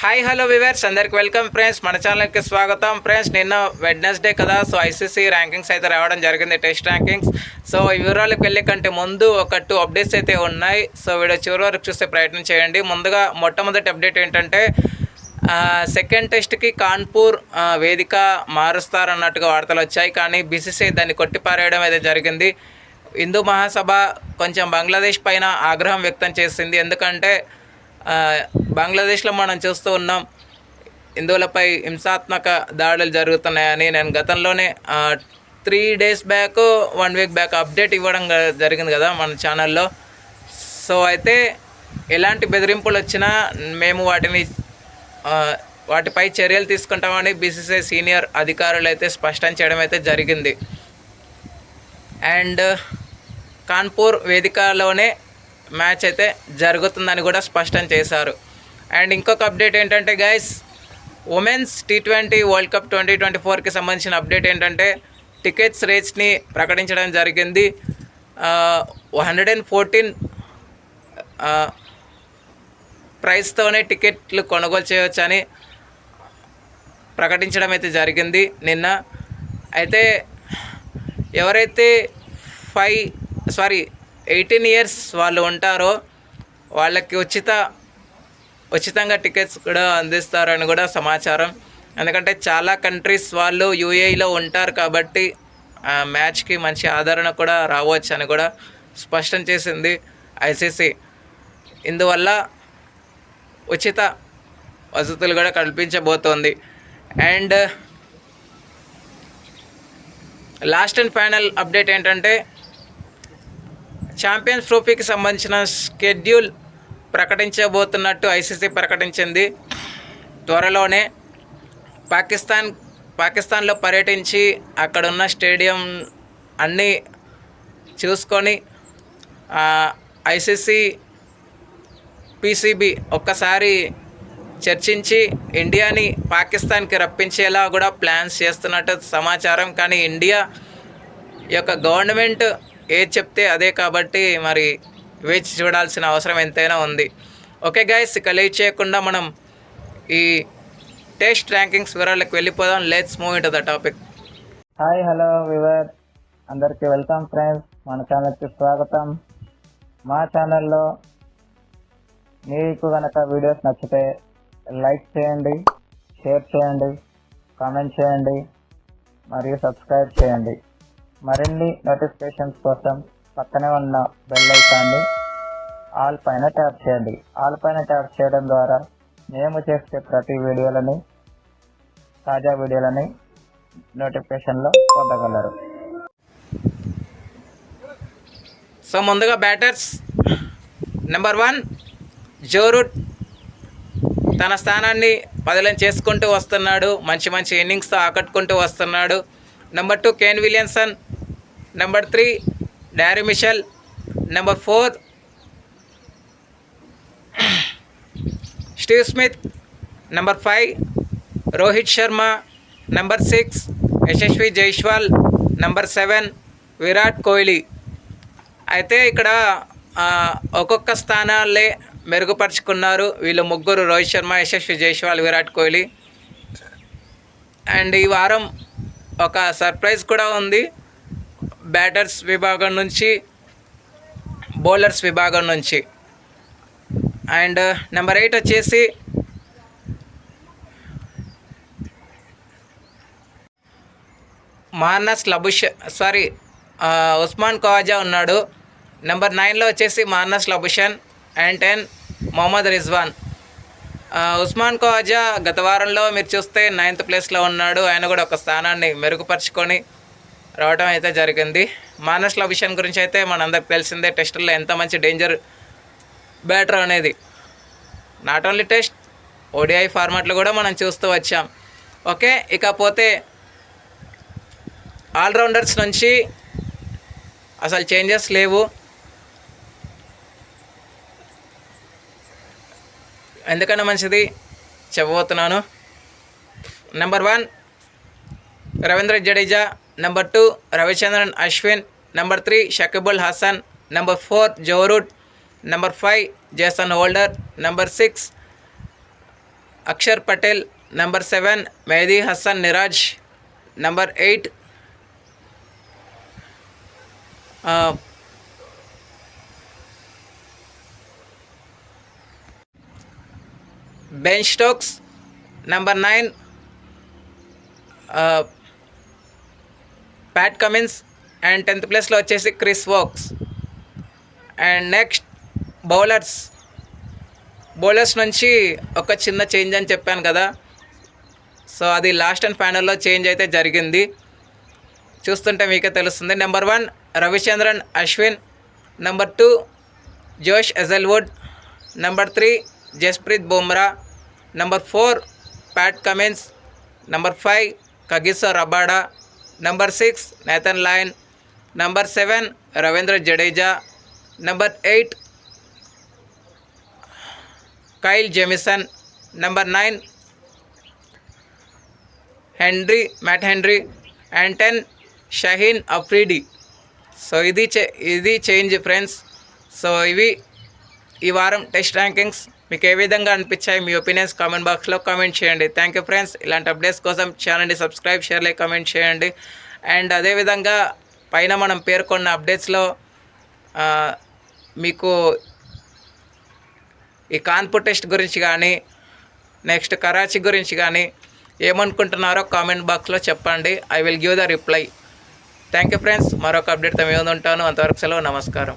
Hi hello viewers అందరికి welcome friends మన ఛానల్కి స్వాగతం. ఫ్రెండ్స్ నిన్న వెడ్నెస్డే కదా సో ఐసీసీ ర్యాంకింగ్స్ అయితే రావడం జరిగింది టెస్ట్ ర్యాంకింగ్స్ సో ఈ వివరాలకు వెళ్ళే కంటే ముందు ఒక టూ అప్డేట్స్ అయితే ఉన్నాయి. సో వీడియో చివరి వరకు చూసే ప్రయత్నం చేయండి. ముందుగా మొట్టమొదటి అప్డేట్ ఏంటంటే సెకండ్ టెస్ట్కి కాన్పూర్ వేదిక మారుస్తారన్నట్టుగా వార్తలు వచ్చాయి. కానీ బీసీసీ దాన్ని కొట్టిపారేయడం అయితే జరిగింది. హిందూ మహాసభ కొంచెం బంగ్లాదేశ్ పైన ఆగ్రహం వ్యక్తం చేసింది. ఎందుకంటే బంగ్లాదేశ్లో మనం చూస్తూ ఉన్నాం. హిందువులపై హింసాత్మక దాడులు జరుగుతున్నాయని నేను గతంలోనే three days back one week back update ఇవ్వడం జరిగింది కదా మన ఛానల్లో సో అయితే ఎలాంటి బెదిరింపులు వచ్చినా మేము వాటిని వాటిపై చర్యలు తీసుకుంటామని బీసీసీ సీనియర్ అధికారులు అయితే స్పష్టం చేయడం అయితే జరిగింది. అండ్ కాన్పూర్ వేదికలోనే మ్యాచ్ అయితే జరుగుతుందని కూడా స్పష్టం చేశారు. అండ్ ఇంకొక అప్డేట్ ఏంటంటే guys women's T twenty world cup twenty twenty ఫోర్కి సంబంధించిన అప్డేట్ ఏంటంటే టికెట్స్ రేట్స్ని ప్రకటించడం జరిగింది. హండ్రెడ్ అండ్ ఫోర్టీన్ ప్రైస్తోనే టికెట్లు కొనుగోలు చేయవచ్చని ప్రకటించడం అయితే జరిగింది నిన్న. అయితే ఎవరైతే ఫైవ్ సారీ ఎయిటీన్ ఇయర్స్ వాళ్ళు ఉంటారో వాళ్ళకి ఉచిత ఉచితంగా టికెట్స్ కూడా అందిస్తారని కూడా సమాచారం. ఎందుకంటే చాలా కంట్రీస్ వాళ్ళు యూఏఈలో ఉంటారు కాబట్టి ఆ మ్యాచ్కి మంచి ఆదరణ కూడా రావచ్చు అని కూడా స్పష్టం చేసింది ఐసీసీ ఇందువల్ల ఉచిత వసతులు కూడా కల్పించబోతోంది. And last and final update ఏంటంటే ఛాంపియన్స్ ట్రోఫీకి సంబంధించిన షెడ్యూల్ ప్రకటించబోతున్నట్టు ఐసీసీ ప్రకటించింది. త్వరలోనే పాకిస్తాన్ పాకిస్తాన్లో పర్యటించి అక్కడున్న స్టేడియం అన్నీ చూసుకొని ఐసీసీ పీసీబీ ఒక్కసారి చర్చించి ఇండియాని పాకిస్తాన్కి రప్పించేలా కూడా ప్లాన్స్ చేస్తున్నట్టు సమాచారం. కానీ ఇండియా యొక్క గవర్నమెంట్ ఏది చెప్తే అదే కాబట్టి మరి వేచి చూడాల్సిన అవసరం ఎంతైనా ఉంది. ఓకే గైస్ ఇక లేట్ చేయకుండా మనం ఈ టెస్ట్ ర్యాంకింగ్స్ వివరాలకు వెళ్ళిపోదాం. Let's move into the topic hi hello viewer అందరికీ వెల్కమ్ ఫ్రెండ్స్ మన ఛానల్కి స్వాగతం. మా ఛానల్లో మీకు కనుక వీడియోస్ నచ్చితే లైక్ చేయండి షేర్ చేయండి కామెంట్ చేయండి మరియు సబ్స్క్రైబ్ చేయండి. మరిన్ని నోటిఫికేషన్స్ కోసం పక్కనే ఉన్న బెల్ ఐకాన్ని ఆల్ పైన ట్యాప్ చేయండి. ఆల్ పైన ట్యాప్ చేయడం ద్వారా మేము చేసే ప్రతి వీడియోలని తాజా వీడియోలని నోటిఫికేషన్లో పొందగలరు. సో ముందుగా బ్యాటర్స్ నెంబర్ వన్ జోరూట్ తన స్థానాన్ని బదిలీ చేసుకుంటూ వస్తున్నాడు. మంచి మంచి ఇన్నింగ్స్తో ఆకట్టుకుంటూ వస్తున్నాడు. Number two Kane Williamson number three Daryl Mitchell number four Steve Smith number five Rohit Sharma number six Yashasvi Jaiswal number seven Virat Kohli అయితే ఇక్కడ ఒక్కొక్క స్థానాలే మెరుగుపరుచుకున్నారు. వీళ్ళు ముగ్గురు రోహిత్ శర్మ యశస్వి జైస్వాల్ విరాట్ కోహ్లీ. అండ్ ఈ వారం ఒక సర్ప్రైజ్ కూడా ఉంది. బ్యాటర్స్ విభాగం నుంచి బౌలర్స్ విభాగం నుంచి. అండ్ నెంబర్ ఎయిట్ వచ్చేసి Marnus Labuschagne sorry Usman Khawaja ఉన్నాడు. నెంబర్ నైన్లో వచ్చేసి Marnus Labuschagne and ten Mohammad Rizwan. Usman Khawaja గత వారంలో మీరు చూస్తే నైన్త్ ప్లేస్లో ఉన్నాడు. ఆయన కూడా ఒక స్థానాన్ని మెరుగుపరుచుకొని రావడం అయితే జరిగింది. మానస్ల విషయం గురించి అయితే మనందరికి తెలిసిందే. టెస్టుల్లో ఎంత మంచి డేంజర్ బ్యాటర్ అనేది. నాట్ ఓన్లీ టెస్ట్ ఓడిఐ ఫార్మాట్లు కూడా మనం చూస్తూ వచ్చాం. ఓకే ఇకపోతే ఆల్రౌండర్స్ నుంచి అసలు చేంజెస్ లేవు. ఎందుకన్నా మంచిది? చెప్పబోతున్నాను. Number one Ravindra Jadeja number two Ravichandran Ashwin number three Shakibul Hasan number four Joe Root number five Jason Holder number six Axar Patel number seven Mehidy Hasan Miraz number eight Ben Stokes number nine Pat Cummins and tenth ప్లేస్లో వచ్చేసి Chris Woakes and next bowlers bowlers నుంచి ఒక చిన్న change అని చెప్పాను కదా. So అది last and ఫైనల్లో చేంజ్ అయితే జరిగింది. చూస్తుంటే మీకే తెలుస్తుంది. Number one Ravichandran Ashwin number two Josh Hazlewood number three Jasprit Bumrah number four Pat Cummins number five Kagiso Rabada number six Nathan Lyon number seven Ravindra Jadeja number eight Kyle Jamieson number nine Henry Matt Henry and ten Shaheen Afridi so ఇది చే ఇది change friends so ఇవి ఈ వారం test rankings మీకు ఏ విధంగా అనిపించాయి మీ ఒపీనియన్స్ కామెంట్ బాక్స్లో కామెంట్ చేయండి. థ్యాంక్ యూ ఫ్రెండ్స్ ఇలాంటి అప్డేట్స్ కోసం ఛానల్ని సబ్స్క్రైబ్ షేర్ లైక్ కామెంట్ చేయండి. అండ్ అదేవిధంగా పైన మనం పేర్కొన్న అప్డేట్స్లో మీకు ఈ కాన్పూర్ టెస్ట్ గురించి కానీ నెక్స్ట్ కరాచీ గురించి కానీ ఏమనుకుంటున్నారో కామెంట్ బాక్స్లో చెప్పండి. I will give the reply thank you friends మరొక అప్డేట్తో మేము ఉంటాను. అంతవరకు సెలవు. నమస్కారం.